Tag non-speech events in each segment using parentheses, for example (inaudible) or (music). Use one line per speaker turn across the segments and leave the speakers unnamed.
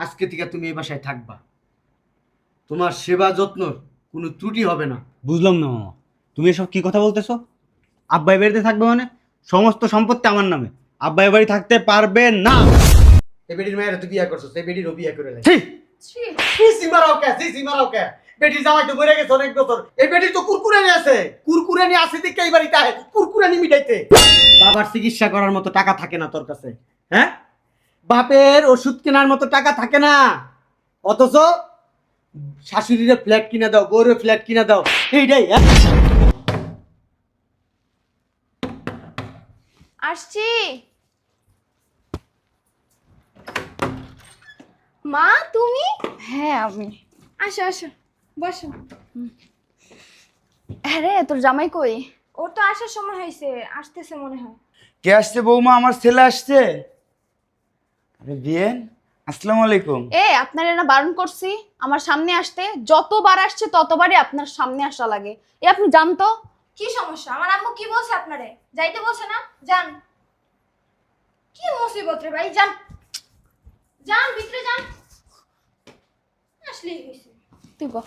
আজকে থেকে তুমি এই বাসায় থাকবা। তোমার সেবা যত্নর কোনো ত্রুটি হবে না।
বুঝলাম না মামা। তুমি এসব কি কথা বলতেছো? আব্বাই বাড়িতে থাকবে মানে? সমস্ত সম্পত্তি আমার নামে। আব্বাই বাড়ি থাকতে পারবে না।
এই বেটির মায়ের তুই বিয়ে করছ সেই বেটিরও বিয়ে করে লাই
ছি!
সিসি মারাও কে সিসি মারাও কে। বেটির জামাই তো মরে গেছে অনেক বছর। এই বেটির তো কুরকুরানি আছে। কুরকুরানি আছে দেখে এই বাড়িতে আয়। কুরকুরানি মিটাইতে। বাবার চিকিৎসা করার মতো টাকা থাকে না তোর কাছে। হ্যাঁ? বাপের ওষুধ কেনার মতো টাকা থাকে না। অথচ শাশুড়িরে ফ্ল্যাট কিনে দাও বউরে ফ্ল্যাট কিনে দাও এইটাই
আসছি। মা তুমি?
হ্যাঁ আমি।
আসো আসো বসো।
হ্যাঁ রে তোর জামাই কই?
ও তো আসার সময় হয়েছে আসতেছে মনে হয়।
কে আসছে বৌমা? আমার ছেলে আসছে। আরে বিয়েন আসসালামু আলাইকুম।
এ আপনার না বারণ করছি আমার সামনে আসতে যতবার আসছে ততবারই আপনার সামনে আসা লাগে। এ আপনি জানতো?
কি সমস্যা? আমার আম্মু কি বলছে আপনারে? যাইতে বলছে না? যান। কি মুসিবত রে ভাই যান। যান ভিতরে যান। আসলেই হয়েছে
তুই বল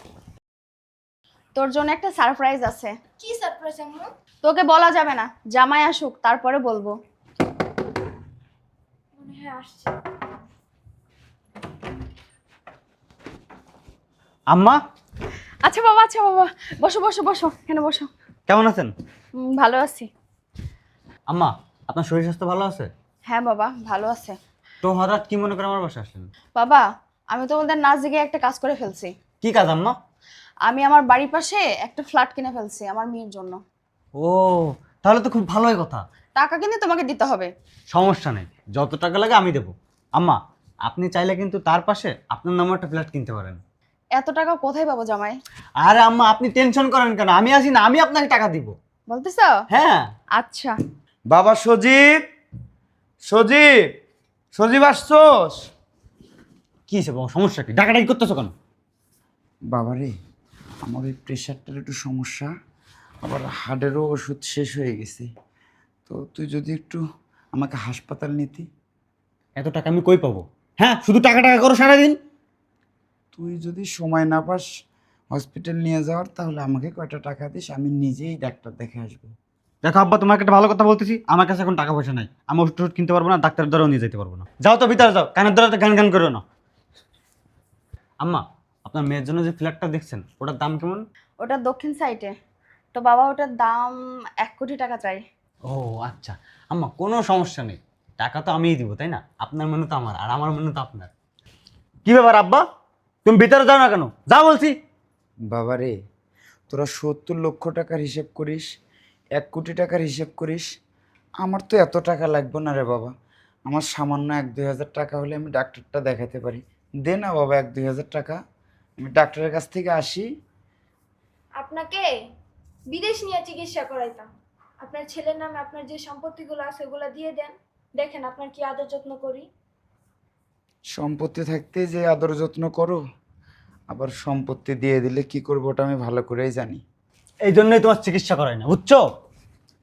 তোর জন্য একটা সারপ্রাইজ আছে।
কি সারপ্রাইজ আম্মু?
তোকে বলা যাবে না জামাই আসুক তারপরে বলব।
হয় আসছে।
আম্মা?
আচ্ছা বাবা আচ্ছা বাবা। বসো বসো বসো এখানে বসো।
কেমন আছেন?
ভালো আছি।
আম্মা আপনার শরীর স্বাস্থ্য ভালো আছে?
হ্যাঁ বাবা ভালো আছে।
তো হঠাৎ কি মনে করে আমার বাসা আসলেন?
বাবা আমি তোমাদের না জেগে একটা কাজ করে ফেলছি।
কি কাজ আম্মা?
আমি আমার বাড়ির পাশে একটা ফ্ল্যাট কিনে ফেলছি আমার মেয়ের জন্য।
ও তাহলে তো খুব ভালোই কথা।
টাকা কিন্তু তোমাকে দিতে হবে।
সমস্যা নেই। যত টাকা লাগে আমি দেবো। আম্মা আপনি চাইলে কিন্তু তার পাশে আপনার নামে একটা ফ্ল্যাট কিনতে পারেন।
এত টাকা কোথায় পাবো জামাই?
আরে আম্মা আপনি টেনশন করেন কেন? আমি আসি না আমি আপনাকে টাকা দিব।
বলতেছ?
হ্যাঁ।
আচ্ছা।
বাবা সজীব সজীব সজীব আসছোস?
কি হিসেবে সমস্যা কি? ডাকাডাকি করতেছো কেন?
বাবা রে আমার ওই প্রেশারটার একটু সমস্যা। আবার হার্টেরও ওষুধ শেষ হয়ে গেছে। তো তুই যদি একটু আমাকে হাসপাতাল নিতি।
এত টাকা আমি কই পাবো? হ্যাঁ শুধু টাকা টাকা করো সারাদিন।
তুই যদি সময় না পাস হসপিটাল নিয়ে যাওয়ার তাহলে আমাকে কয়টা টাকা দিস আমি নিজেই ডাক্তার দেখে আসব।
দেখো আব্বা তোমাকে একটা ভালো কথা বলতেছি আমার কাছে এখন টাকা পয়সা নাই। আমি ওষুধ টষুধ কিনতে পারব না ডাক্তারের দ্বারাও নিয়ে যেতে পারব না। যাও তো ভিতরে যাও কানের দ্বারা গান গান করো না। আম্মা আপনার মেয়ের জন্য যে ফ্ল্যাটটা দেখছেন ওটার দাম কেমন?
ওটা দক্ষিণ সাইডে তো বাবা ওটার দাম এক কোটি টাকা চাই।
ও আচ্ছা। আম্মা কোনো সমস্যা নেই। টাকা তো আমিই দিব তাই না? আপনার মনে তো আমার আর আমার মনে তো আপনার। কি ব্যাপার আব্বা? তুমি ভিতরে যাও না কেন? যা বলছি।
বাবা রে তোরা সত্তর লক্ষ টাকার হিসেব করিস এক কোটি টাকার হিসেব করিস আমার তো এত টাকা লাগবে না রে বাবা। আমার সামান্য এক দুই হাজার টাকা হলে আমি ডাক্তারটা দেখাতে পারি। দে না বাবা এক দুই হাজার টাকা। আমি ডাক্তারের কাছ থেকে আসি।
আপনাকে বিদেশ নিয়ে চিকিৎসা করাইতাম। আপনার ছেলের নামে আপনার যে সম্পত্তিগুলো আছে ওগুলো দিয়ে দেন। দেখেন আপনার কি আদর যত্ন করি।
সম্পত্তি থাকতে যে আদর যত্ন করো আবার সম্পত্তি দিয়ে দিলে কি করব ওটা আমি ভালো করেই জানি।
এই জন্যই তোমার চিকিৎসা করাই না বুঝছ?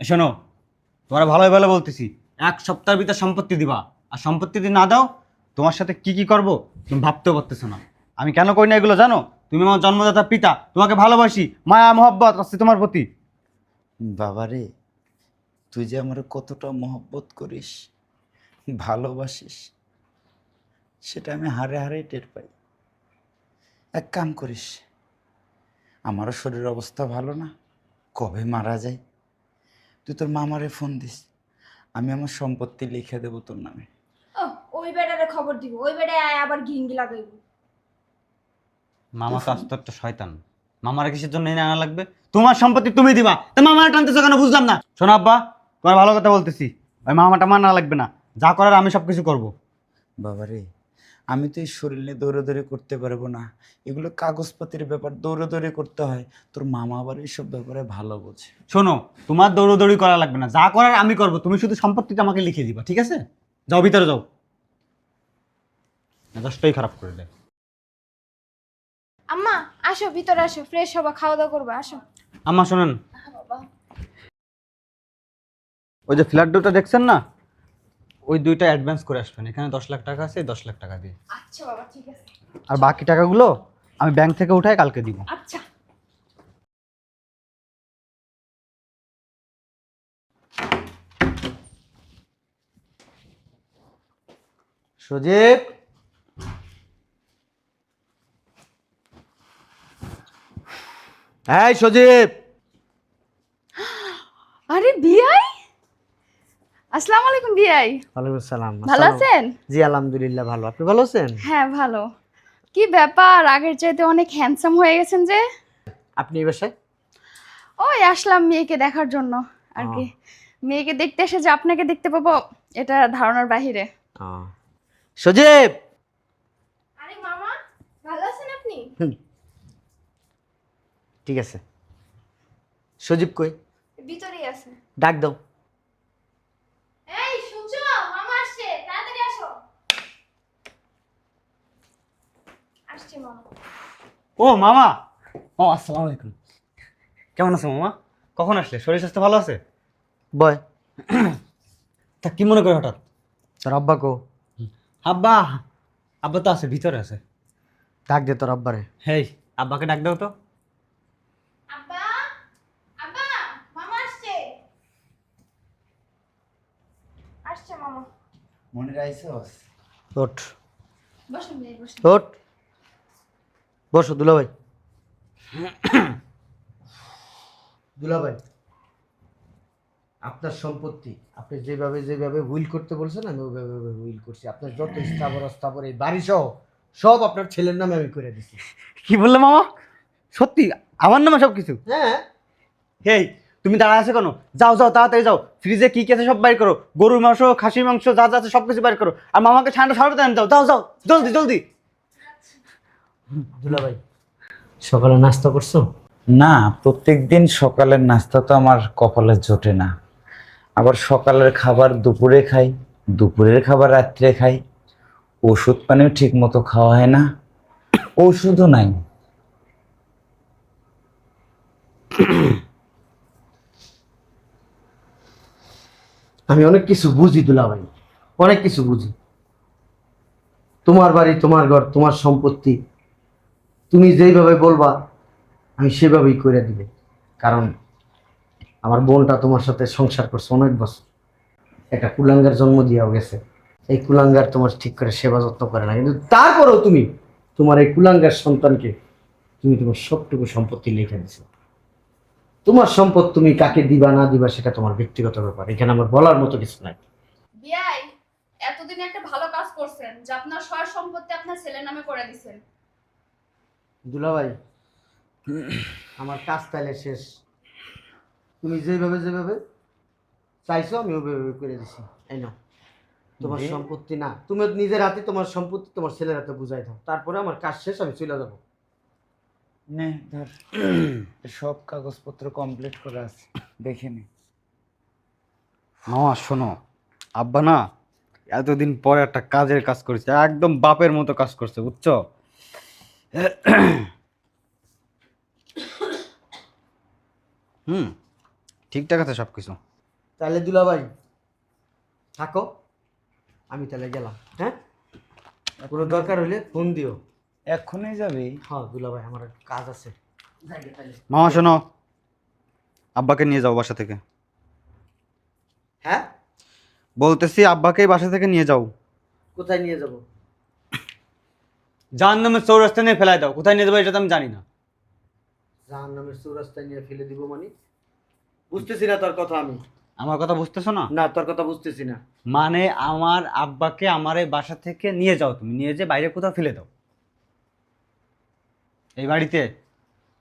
শোনো তোমার ভালোই ভালো বলতেছি এক সপ্তাহের ভিতর সম্পত্তি দিবা আর সম্পত্তি যদি না দাও তোমার সাথে কি কি করব তুমি ভাবতেও পারতেছো না। আমি কেন করি না এগুলো জানো? তুমি আমার জন্মদাতা পিতা তোমাকে ভালোবাসি মায়া মহব্বত আছে তোমার প্রতি।
বাবারে তুই যে আমার কতটা মহব্বত করিস ভালোবাসিস সেটা আমি হারে হারে টের পাই। এক কাম করিস আমারও শরীর অবস্থা ভালো না কবে মারা যায়? তুই তোর মামারে ফোন দিস আমি আমার সম্পত্তি লিখে দেবো তোর নামে।
ওই বেড়ারে খবর দিব ওই বেড়ায় আবার ঘিঙ্গি লাগাইব।
মামা তো একটা শয়তান। মামার কিসের জন্য এনে আনা লাগবে? তোমার সম্পত্তি তুমি দিবা। তা মামার টানতেছো কেন বুঝলাম না। শোনো আব্বা তোমার ভালো কথা বলতেছি। ওই মামাটা মানা লাগবে না। যা করার আমি সব কিছু করব।
বাবারে আমি তো এই শরীর নিয়ে দৌড়াদৌড়ি করতে পারব না। এগুলো কাগজপাতির ব্যাপার দৌড়াদৌড়ি করতে হয়। তোর মামা আবার এইসব ব্যাপারে ভালো বোঝে।
শোনো তোমার দৌড়দৌড়ি করা লাগবে না। যা করার আমি করব। তুমি শুধু সম্পত্তিটা আমাকে লিখে দিবা ঠিক আছে? যাও ভিতরে যাও। মেজাজটাই খারাপ করে দেয়
আম্মা আসো ভিতরে আসো। ফ্রেশ হবা খাওয়া দাওয়া করবা আসো।
আম্মা শোনেন। ওই যে ফ্ল্যাট দুটো দেখছেন না? ওই দুইটা অ্যাডভান্স করে আসবেন। এখানে দশ লাখ টাকা আছে দশ লাখ টাকা দিয়ে।
আচ্ছা বাবা ঠিক আছে।
আর বাকি টাকাগুলো আমি ব্যাংক থেকে উঠাই কালকে দিব।
আচ্ছা।
সজীব? এই সজীব!
আরে বিআই আসসালামু আলাইকুম বিআই।
ওয়ালাইকুম সালাম
ভালো আছেন?
জি আলহামদুলিল্লাহ ভালো। আপনি ভালো আছেন?
হ্যাঁ ভালো। কি ব্যাপার? আগের চাইতে অনেক হ্যান্ডসাম হয়ে গেছেন যে।
আপনি এই বাসায়?
ওই আসলাম মেয়েকে দেখার জন্য আর কি। মেয়েকে দেখতে এসে যে আপনাকে দেখতে পাবো এটা ধারণার বাহিরে।
সজীব!
আরে মামা ভালো আছেন আপনি?
ঠিক আছে। সজীব কই?
ভিতরেই আছে।
ডাক দাও
এই শুনছো মামা আসছে তাড়াতাড়ি আসো আসছে মামা
ও মামা। ও আসসালামু আলাইকুম। কেমন আছো মামা? কখন আসলে? শরীর স্বাস্থ্য ভালো আছে?
বয়।
তা কি মনে করে হঠাৎ?
তোর আব্বা কো।
আব্বা আব্বা তো আছে ভিতরে আছে।
ডাক দে তোর আব্বারে।
হেই আব্বাকে ডাক দাও তো।
আব্বা আব্বা মামা আসছে। আসছে মামা।
মনে রাইছস
ওঠ।
বিআই বসুন।
ওঠ। বসো দুলাভাই। দুলাভাই আপনার সম্পত্তি আপনি যেভাবে যেভাবে হুইল করতে বলছেন আমি ওইভাবে হুইল করছি। আপনার যত স্থাবর অস্থাবর এই বাড়ি সহ সব আপনার ছেলের নামে আমি করে দিছি।
কি বললে মামা? সত্যি? আমার নামে সব কিছু
হ্যাঁ।
হেই তুমি দাঁড়ায় আছো কেন? যাও যাও তাড়াতাড়ি যাও। ফ্রিজে কি কি আছে সব বাইর করো। গরুর মাংস খাসির মাংস যা যা আছে সব কিছু বাইর করো। আর মামাকে ঠান্ডা সারাতে আনতে দাও যাও যাও। জলদি জলদি।
দুলাভাই সকালে নাস্তা করছ?
না প্রত্যেকদিন সকালের নাস্তা তো আমার কপালে জোটে না। আবার সকালের খাবার দুপুরে খাই দুপুরের খাবার রাত্রে খাই। ওষুধ পানিও ঠিক মতো খাওয়া হয় না। ওষুধও নাই।
আমি অনেক কিছু বুঝি দুলাভাই অনেক কিছু বুঝি। তোমার বাড়ি তোমার ঘর তোমার সম্পত্তি তুমি যেইভাবে বলবা, আমি সেভাবেই করে দিবে। কারণ আমার বোনটা তোমার সাথে সংসার করছে অনেক বছর। একটা কুলাঙ্গার জন্ম দিয়েও গেছে। এই কুলাঙ্গার তোমার ঠিক করে সেবা যত্ন করে না। কিন্তু তারপরেও তুমি, তোমার এই কুলাঙ্গার সন্তানকে তুমি তোমার সবটুকু সম্পত্তি লিখে দিছো। তোমার সম্পদ তুমি কাকে দিবা, না দিবা, সেটা তোমার ব্যক্তিগত ব্যাপার। এখানে আমার বলার মতো কিছু নাই।
এতদিন একটা ভালো কাজ করছেন আপনার সয় সম্পত্তি আপনার ছেলের নামে করে
দুলাভাই আমার কাজ তাহলে শেষ। তুমি যেভাবে যেভাবে চাইছো আমি ওইভাবে করে দিছি। এই না তোমার সম্পত্তি না। তুমি নিজের হাতে তোমার সম্পত্তি তোমার ছেলের হাতে বুঝাই দাও। তারপরে আমার কাজ শেষ আমি চলে যাব।
নে ধর। সব কাগজপত্র কমপ্লিট করা আছে দেখে নে।
মামা শোনো। আব্বা না এতদিন পরে একটা কাজের কাজ করেছে। একদম বাপের মতো কাজ করছে বুঝছ? হুম ঠিকঠাক আছে সব কিছু
তাহলে দুলাভাই থাকো। আমি তাহলে গেলাম হ্যাঁ? কোনো দরকার হলে ফোন দিও।
এখনই যাবি?
হ্যাঁ দুলাভাই আমার একটু কাজ আছে।
মামা শোনো। আব্বাকে নিয়ে যাও বাসা থেকে।
হ্যাঁ?
বলতেছি আব্বাকেই বাসা থেকে নিয়ে যাও।
কোথায় নিয়ে যাব?
যার নামে চৌরাস্তা নিয়ে ফেলাই দাও। কোথায় নিয়ে যাব এটা তো আমি জানি না।
জাহান নামের চৌরাস্তায় নিয়ে ফেলে দিব মানে? বুঝতেছি না তোর কথা আমি।
আমার কথা বুঝতেছো না?
না তোর কথা বুঝতেছি না।
মানে আমার আব্বাকে আমার এই বাসা থেকে নিয়ে যাও তুমি। নিয়ে যে বাইরে কোথাও ফেলে দাও। এই বাড়িতে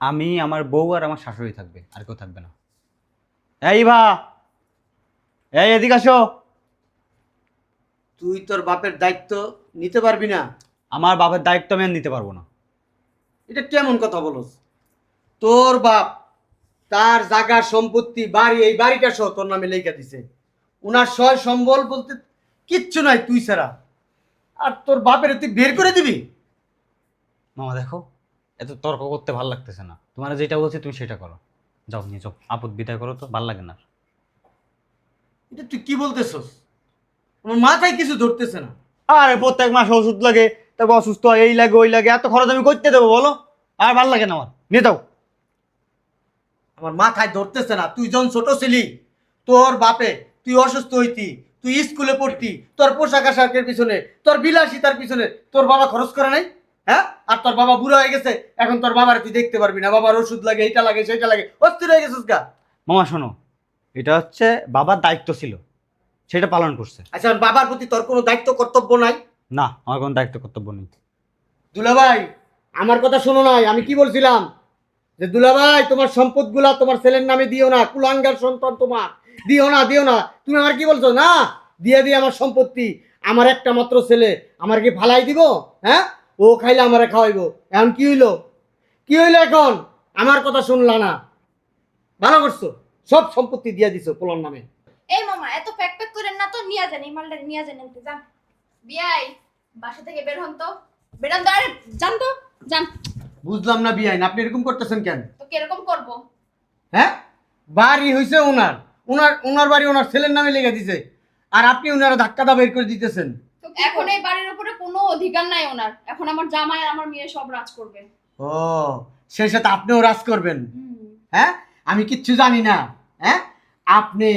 আমি আমার বউ আর আমার শাশুড়ি থাকবে আর কেউ থাকবে না। এই ভা! এই এদিকে আসো।
তুই তোর বাপের দায়িত্ব নিতে পারবি না?
আমার বাপের দায়িত্ব আমি আর নিতে পারব না।
এটা কেমন কথা বলস? তোর বাপ তার জায়গা সম্পত্তি বাড়ি এই বাড়িটা সহ তোর নামে লেখা দিছে। ওনার সয় সম্বল বলতে কিচ্ছু নাই তুই ছাড়া। আর তোর বাপের তুই বের করে দিবি?
মামা দেখো এত তর্ক করতে ভালো লাগতেছে না। তোমার যেটা বলছি তুমি সেটা করো। যাও নিয়ে যাও। আপদ বিদায় করো তো ভালো লাগে না আর।
এটা তুই কি বলতেছস? আমার মাথায় কিছু ধরতেছে না।
আরে প্রত্যেক মাসে ওষুধ লাগে। তারপর অসুস্থ হয়, এই লাগে ওই লাগে এত খরচ আমি করতে দেবো বলো। আর ভালো লাগে না আমার। নিয়ে যাও।
আমার মাথায় ধরতেছে না তুই যখন ছোট ছিলি তোর বাপে তুই অসুস্থ হইতি তুই স্কুলে পড়তি তোর পোশাক আশাকের পিছনে তোর বিলাসিতার পিছনে তোর বাবা খরচ করে নাই? হ্যাঁ? আর তোর বাবা বুড়ো হয়ে গেছে এখন তোর বাবার তুই দেখতে পারবি না বাবার ওষুধ লাগে এটা লাগে সেটা লাগে অস্থির হয়ে গেছিস গা।
মামা শোনো এটা হচ্ছে বাবার দায়িত্ব ছিল সেটা পালন করছে।
আচ্ছা বাবার প্রতি তোর কোনো দায়িত্ব কর্তব্য নাই?
না আমার কোনো দায়িত্ব কর্তব্য নেই।
দুলাভাই আমার কথা শোনো নাই আমি কি বলছিলাম? যে দুলাভাই তোমার সম্পদগুলা তোমার ছেলের নামে দিও না কুলাঙ্গার সন্তান তোমার। দিও না দিও না। তুমি আমার কি বলছো? না দিয়ে দিয়ে আমার সম্পত্তি আমার একটা মাত্র ছেলে আমার কি ফালাই দিব? হ্যাঁ? ও খাইলে আমারে খাওয়াইবো। এখন কি হইল? কি হইল এখন? আমার কথা শুনলা না। ভালো করছ? সব সম্পত্তি দিয়ে দিছো পোলার নামে।
এই মামা এত প্যাক প্যাক করেন না তো নিয়ে যান এই মালটা নিয়ে যান এনতে যান। বিয়াই বাসা থেকে বের হন তো। বের হন তো আরে যান তো যান।
বুঝলাম না বিয়াইন আপনি এরকম করতেছেন কেন?
তো কীরকম করব?
হ্যাঁ? বাড়ি হয়েছে ওনার ওনার ওনার বাড়ি ওনার ছেলের নামে লেগে দিছে। আর আপনি ওনারা বের করে দিতেছেন।
এখন এই বাড়ির উপরে কোনো অধিকার নাই ওনার। এখন আমার জামাই আর আমার মেয়ে সব রাজ করবে।
ও সেই সাথে আপনিও রাজ করবেন। হ্যাঁ? আমি কিচ্ছু জানি না। হ্যাঁ? আপনি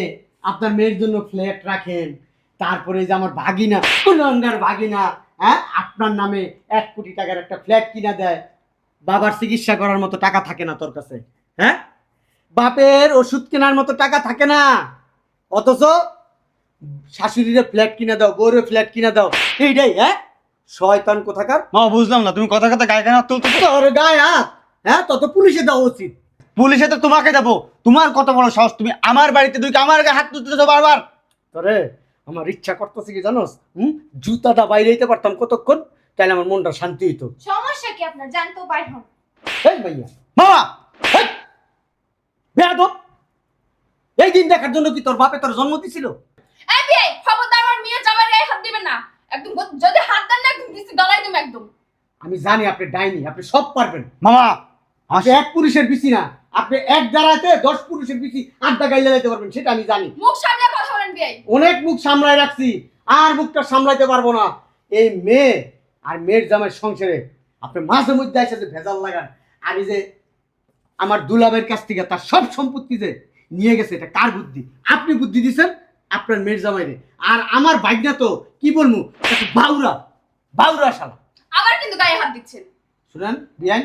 আপনার মেয়ের জন্য ফ্ল্যাট রাখেন তারপরে যে আমার ভাগিনা কুলঙ্গার ভাগিনা হ্যাঁ? আপনার নামে এক কোটি টাকার একটা ফ্ল্যাট কিনা দেয়। বাবার চিকিৎসা করার মতো টাকা থাকে না তোর কাছে হ্যাঁ? বাপের ওষুধ কেনার মতো টাকা থাকে না। অথচ শাশুড়িরে ফ্ল্যাট কিনা দাও বউরে ফ্ল্যাট কিনা দাও এইটাই হ্যাঁ? শয়তান কোথাকার?
মা বুঝলাম না তুমি কথা কথা গায়ে গায়ে হাত তুলতে
তোর গায়ে হাত হ্যাঁ? তত পুলিশে দেওয়া উচিত।
পুলিশে তো তোমাকে দেবো। তোমার কত বড় সাহস? তুমি আমার বাড়িতে দুই আমার গায়ে হাত তুলতেছো বারবার।
তোরে আমার ইচ্ছা করতেছে কি জানোস? হুম? জুতাটা বাইরে যেতে পারতাম কতক্ষণ? তাহলে আমার মনটা শান্তি হইতো।
সমস্যা কি আপনার? জান তো বাইর হন।
এই ভাইয়া
মামা!
বেয়াদব! এই দিন দেখার জন্য কি তোর বাপে তোর জন্ম দিছিল?
এই বিয়াই খবরদার আমার মেয়ে জামাই গায়ে হাত দিবেন না। একদম যদি হাত দেন না একদম দিছি গলায় দিম একদম।
আমি জানি আপনি ডাইনি আপনি সব পারবেন।
মামা!
আপনি এক পুরুষের পিছি না আপনি এক দাঁড়াতে দশ পুরুষের পিছি আড্ডা গাইলে যেতে পারবেন সেটা আমি জানি।
মুখ কথা বলেন
অনেক মুখ সামলায় রাখছি আর মুখটা সামলাইতে পারব না। এই মেয়ে আর মেয়ের জামাই সংসারে আপনি মাঝে মধ্যে এসে যে ভেজাল লাগান আমি যে আমার দুলাবের কাছ থেকে তার সব সম্পত্তি যে নিয়ে গেছে এটা কার বুদ্ধি? আপনি বুদ্ধি দিচ্ছেন আপনার মেয়ের জামাইরে। আর আমার ভাগ্না তো কি বলব বাউরা বাউরা শালা।
আবার কিন্তু গায়ে হাত দিচ্ছেন।
শুনেন বিয়ান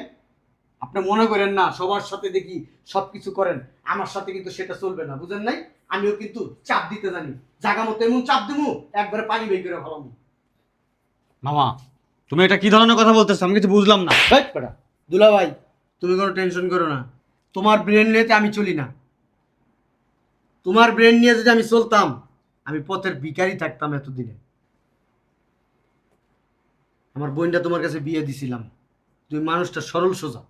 আপনি মনে করেন না সবার সাথে দেখি সব কিছু করেন আমার সাথে কিন্তু সেটা চলবে না বুঝেন নাই? আমিও কিন্তু চাপ দিতে জানি। জাগা মতো এমন চাপ দেবো একবারে পানি বের করে ফেলামু।
মামা তুমি এটা কি ধরনের কথা বলতেছো? আমি কিছু বুঝলাম না।
দুলা ভাই তুমি কোনো টেনশন করো না। তোমার ব্রেন নিয়ে আমি চলি না। তোমার ব্রেন নিয়ে যদি আমি চলতাম আমি পথের ভিখারি থাকতাম এতদিনে। আমার বোনটা তোমার কাছে বিয়ে দিছিলাম। তুমি মানুষটা সরল সোজা।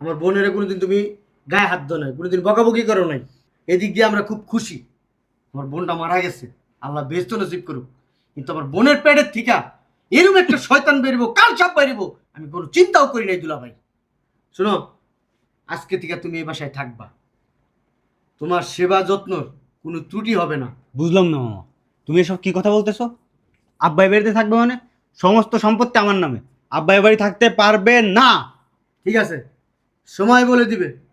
আমার বোনের কোনোদিন তুমি গায়ে হাত দাও নাই কোনোদিন বকাবকি করো নাই। এদিক দিয়ে আমরা খুব খুশি। আমার বোনটা মারা গেছে। আল্লাহ ব্যস্ত নসিব করুক। কিন্তু আমার বোনের পেটের থিকা এরকম একটা শয়তান বেরবো কাল চাপ বেরবো আমি কোনো চিন্তাও করি নাই দুলা ভাই শোনো আজকে থেকে তুমি এই বাসায় থাকবা। তোমার সেবা যত্নর কোনো ত্রুটি হবে না।
বুঝলাম না মামা। তুমি এসব কি কথা বলতেছো? আব্বাই বাড়িতে থাকবে মানে? সমস্ত সম্পত্তি আমার নামে। আব্বাই বাড়ি থাকতে পারবে না।
ঠিক আছে। সময় বলে দিবে।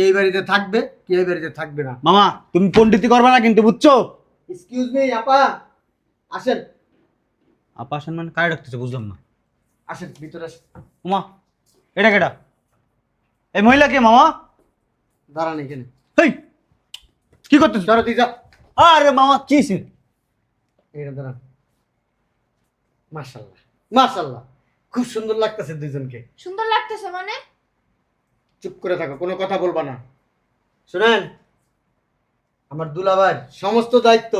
কে এই বাড়িতে থাকবে কে এই বাড়িতে থাকবে না।
মামা তুমি পণ্ডিতি করবে না কিন্তু বুঝছ?
এক্সকিউজ মি আপা আসেন।
আপা আসেন মানে কারে রাখতেছো বুঝলাম না।
আসেন ভিতরে আসেন।
মামা এটা কেটা এই মহিলা কে মামা?
দাঁড়ান এখানে।
হেই কি করতেছো?
ধরো তুই যা।
আরে মামা কি ছিল?
এখানে দাঁড়ান। মাশাল্লাহ মাশাল্লাহ খুব সুন্দর লাগতেছে দুইজনকে।
সুন্দর লাগতেছে মানে?
চুপ করে থাকো কোনো কথা বলবা না। শুনেন আমার দুলাভাই সমস্ত দায়িত্ব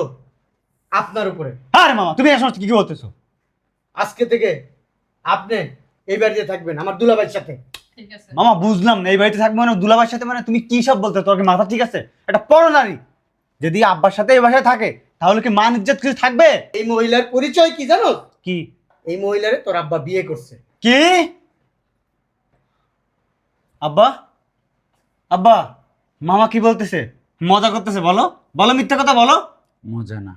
আপনার উপরে।
আরে মামা তুমি এখন কি কি বলতেছো?
আজকে থেকে আপনি এই বাড়িতে থাকবেন আমার দুলাভাইয়ের সাথে।
মামা বুঝলাম না এই বাড়িতে থাকবে মানে দুলাবার সাথে মানে তুমি কি সব বলতে তোর কি মাথা ঠিক আছে? এটা পড়ো নারী। যদি আব্বার সাথে এই বাসায় থাকে তাহলে কি মান ইজ্জত কিছু থাকবে?
এই মহিলার পরিচয় কি জানো?
কি?
এই মহিলারে তোর আব্বা বিয়ে করছে।
কি? আব্বা? আব্বা মামা কি বলতেছে? মজা করতেছে বলো। বলো মিথ্যা কথা বলো।
মজা না।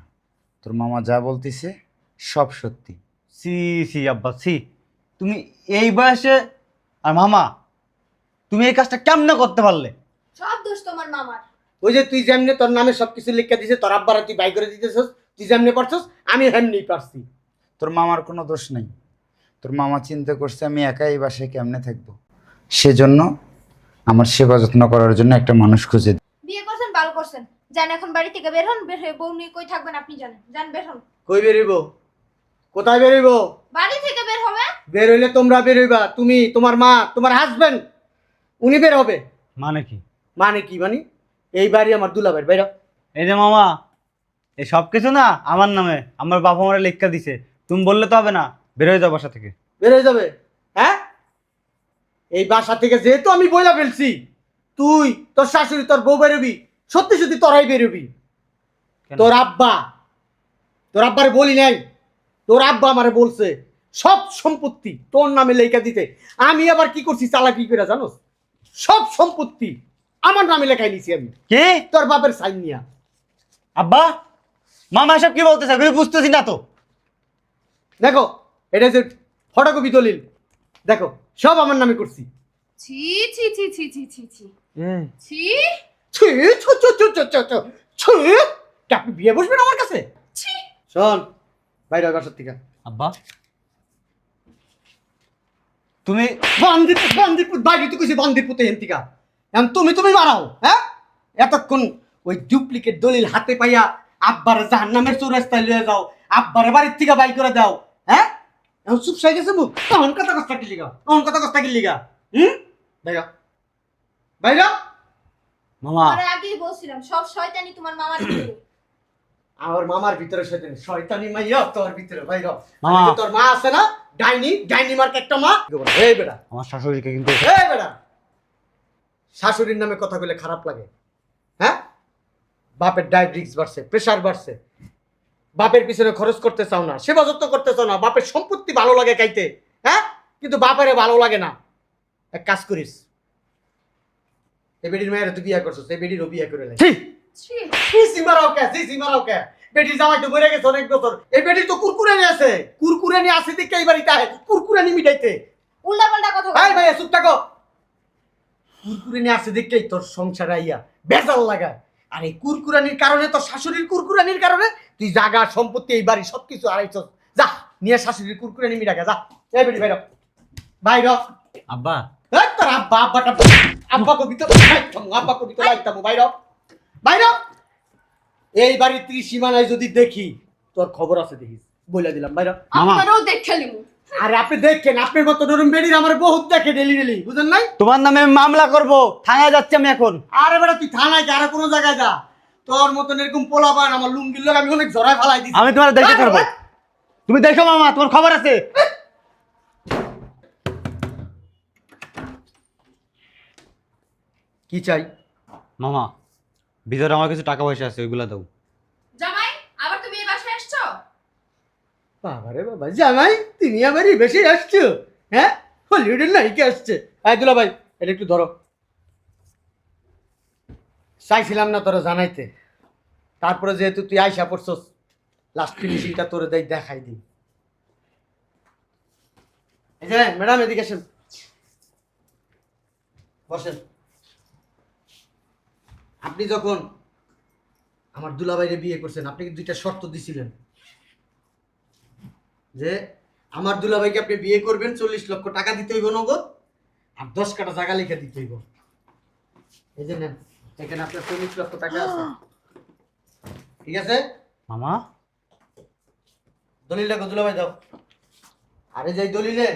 তোর মামা যা বলতেছে সব সত্যি।
সি সি আব্বা সি। তুমি এই বয়সে আর মামা তুমি এই কাজটা কেমনে করতে পারলে?
সব দোষ তোমার মামার।
ওই যে তুই যেমনি তোর নামে সবকিছু লিখে দিছে তোর আব্বারা তুই বাই করে দিতেছস তুই যেমনি করছস আমি হেমনি পারছি।
তোর মামার কোনো দোষ নেই। তোর মামা চিন্তা করছে আমি একাই এই বাসায় কেমনে থাকব? সেজন্য আমার সেবা যত্ন করার জন্য একটা মানুষ খুঁজে দিই।
বিয়ে করছেন ভালো করছেন। যান এখন বাড়ি থেকে বের হন বের হয়ে বউ নিয়ে কই থাকবেন আপনি জানেন। যান বের হন।
কই বেরিব কোথায় বেরিব
বাড়ি থেকে বের হবে?
বের হইলে তোমরা বের হইবা তুমি তোমার মা তোমার হাজবেন্ড উনি বের হবে।
মানে কি?
মানে কি মানে? এই বাড়ি আমার দুলাবের বাইরা
এই যে মামা এই সব কিছু না আমার নামে আমার বাবা মারা লেখা দিছে। তুমি বললে তো হবে না বের হয়ে যাও বাসা থেকে।
বের হয়ে যাবে? এই বাসা থেকে যেহেতু আমি বইলা ফেলছি তুই তোর শাশুড়ি তোর বউ বেরোবি সত্যি সত্যি তোরাই বেরোবি। তোর আব্বা তোর আব্বারে বলি নাই তোর আব্বা আমারে বলছে সব সম্পত্তি তোর নামে লেখা দিতে। আমি আবার কি করছি চালাকি করে জানোস? সব সম্পত্তি আমার নামে লেখাই নিছি আমি।
কি?
তোর বাপের সাইন নিয়া।
আব্বা মামা এসব কি বলতেছে? আমি বুঝতেছি না তো।
দেখো এটা যে ফটোকপি দলিল দেখো সব আমার নামে করছি
ছি ছি ছি ছি ছি ছি ছি ছি
ছি ছু ছু ছু ছু ছু ছু ছি তা আপনি বিয়ে বসবেন আমার কাছে শোন বাইরে হয় বাসার থেকে
আব্বা তুমি
বান্দিপুর বান্দিপুর বাইরে তুই কইছি বান্দিপুর তো হেন্তিকা এখন তুমি তুমি মারাও হ্যাঁ এতক্ষণ ওই ডুপ্লিকেট দলিল হাতে পাইয়া আব্বার জাহান নামের চৌরাস্তায় লয়ে যাও আব্বারে বাড়ির থেকে বাই করে দাও হ্যাঁ এখন চুপ সাই গেছে মুখ? তখন কথা কস্তা কি লিগা তখন কথা কস্তা কি লিগা। হুম? বাইরা। বাইরা?
মামা।
আরে আগেই বলছিলাম সব শয়তানি তোমার মামার ভিতরে। (coughs)
আমার মামার ভিতরে শয়তানি। শয়তানি মাইয়া তোর ভিতরে বাইর।
মামা।
মামা তোর মা আছে না? ডাইনি ডাইনি মার্ক একটা মা। এই বেটা।
আমার শাশুড়িকে কিন্তু
এই বেটা। শাশুড়ির নামে কথা বলে খারাপ লাগে। হ্যাঁ? বাপের ডায়াবেটিক্স বাড়ছে প্রেশার বাড়ছে। বাপের পিছনে খরচ করতে চাও না সেবা যত্ন করতে চাও না বাপের সম্পত্তি ভালো লাগে খাইতে হ্যাঁ? কিন্তু বাপের ভালো লাগে না। এক কাজ করিস। এই বেডির মেয়ের তুই বিয়ে করছিস এই বেডিরও বিয়ে করে কে কে? বেটি জামাই তো মরে গেছে অনেক বছর। এই বেটি তো কুরকুরে আছে। কুরকুরে নিয়ে আসে দেখে এই বাড়িতে আয় কুরকুরে মিটাইতে।
উল্টা পাল্টা কথা
ভাই
বলো।
ভাই চুপ থাকো। কুরকুরে নিয়ে দেখেই তোর সংসার আইয়া বেজাল আর এই কুরকুরানির কারণে তোর শাশুড়ির কুরকুরানির কারণে তুই জাগা সম্পত্তি এই বাড়ি সবকিছু আড়াইছ যা নিয়ে শাশুড়ির কুরকুরানি মিটাকে যা। এই বেটি বাইর বাইর
আব্বা।
এই তোর আব্বা আব্বাটা আব্বা কবিতা আব্বা কবিতা লাইতাম বাইর বাইর এই বাড়ির ত্রিসীমানায় যদি দেখি তোর খবর আছে দেখিস। বলে দিলাম বাইর
আপনারও দেখে
আরে আপনি দেখেন আপনার মতো নরম বেডির আমার বহুত দেখে ডেলি ডেলি বুঝেন নাই?
তোমার নামে আমি মামলা করব থানায় যাচ্ছি আমি এখন।
আরে বেটা তুই থানায় যা আর কোনো জায়গায় যা। তোর মতন এরকম পোলাবান আমার লুঙ্গির লোক আমি অনেক জড়ায় ফেলাই দিছি।
আমি তোমার দেখে করব তুমি দেখো মামা তোমার খবর আছে।
কি চাই?
মামা ভিতরে আমার কিছু টাকা পয়সা আছে ওইগুলো দাও।
জামাই আবার তুমি এই বাসায় আসছো?
বাবারে বাবা জামাই তুমি আমারই বেশি আসছো? হ্যাঁ? হলিউডের নায়িকা আসছে। হ্যাঁ দুলা ভাই এটা একটু ধরো। চাইছিলাম না তোরা জানাইতে। তারপরে যেহেতু তুই আইসা পড়ছস লাস্ট ফিনিশিংটা তোরে দেখ দেখাই দিই। এই ম্যাডাম, এদিকে বসেন। আপনি যখন আমার দুলাভাইরে বিয়ে করছেন, আপনি দুইটা শর্ত দিছিলেন? যে আমার দুলাভাইকে আপনি বিয়ে করবেন, চল্লিশ লক্ষ টাকা দিতে হইব নগদ, আর দশ কাটা জায়গা লিখে দিতে হইব। এই যে নেন। এখানে আপনার চল্লিশ লক্ষ টাকা আছে। (gasps) ঠিক আছে?
মামা?
দলিলটা কত দুলাভাই দাও। আরে যাই দলিলে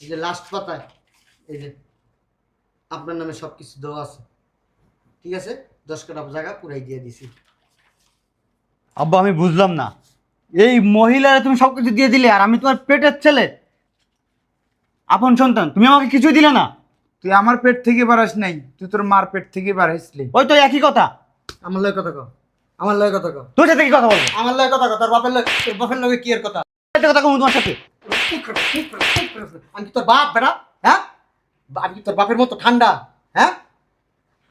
এই যে লাস্ট পাতায় এই যে আপনার নামে সব কিছু দেওয়া আছে। ঠিক আছে? দশ কাটা জায়গা পুরাই দিয়ে দিছি।
আব্বা আমি বুঝলাম না। এই মহিলারা তুমি সব কিছু দিয়ে দিলে আর আমি তোমার পেটের ছেলে? আপন সন্তান তুমি আমাকে কিছুই দিলে না?
তুই আমার পেট থেকে বাড়াস নাই তুই তোর মার পেট থেকে বাড়াইছিলি
ওই তো একই কথা।
আমার লয় কথা কও আমার লয় কথা কও।
তোর সাথে কি কথা বল
আমার লয় কথা কও তোর বাপের লয় তোর বাপের লগে কি এর কথা?
একটা কথা কম তোমার সাথে।
আমি তোর বাপ বেড়া হ্যাঁ? আমি তোর বাপের মতো ঠান্ডা? হ্যাঁ?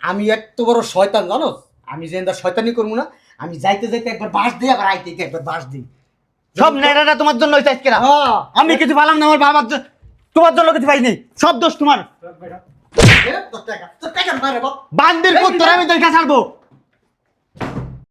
আমি এত বড় শয়তান জানো? আমি যে শয়তানি করব না আমি যাইতে যাইতে একবার বাস দিই আবার আইতে একবার বাস দিই।
সব নেড়াটা তোমার জন্য হইছে আজকে
হ্যাঁ।
আমি কিছু পালাম না আমার বাবার তোমার জন্য কিছু পাইনি। সব দোষ তোমার। বান্দির পুত্র আমি দেখা ছাড়বো।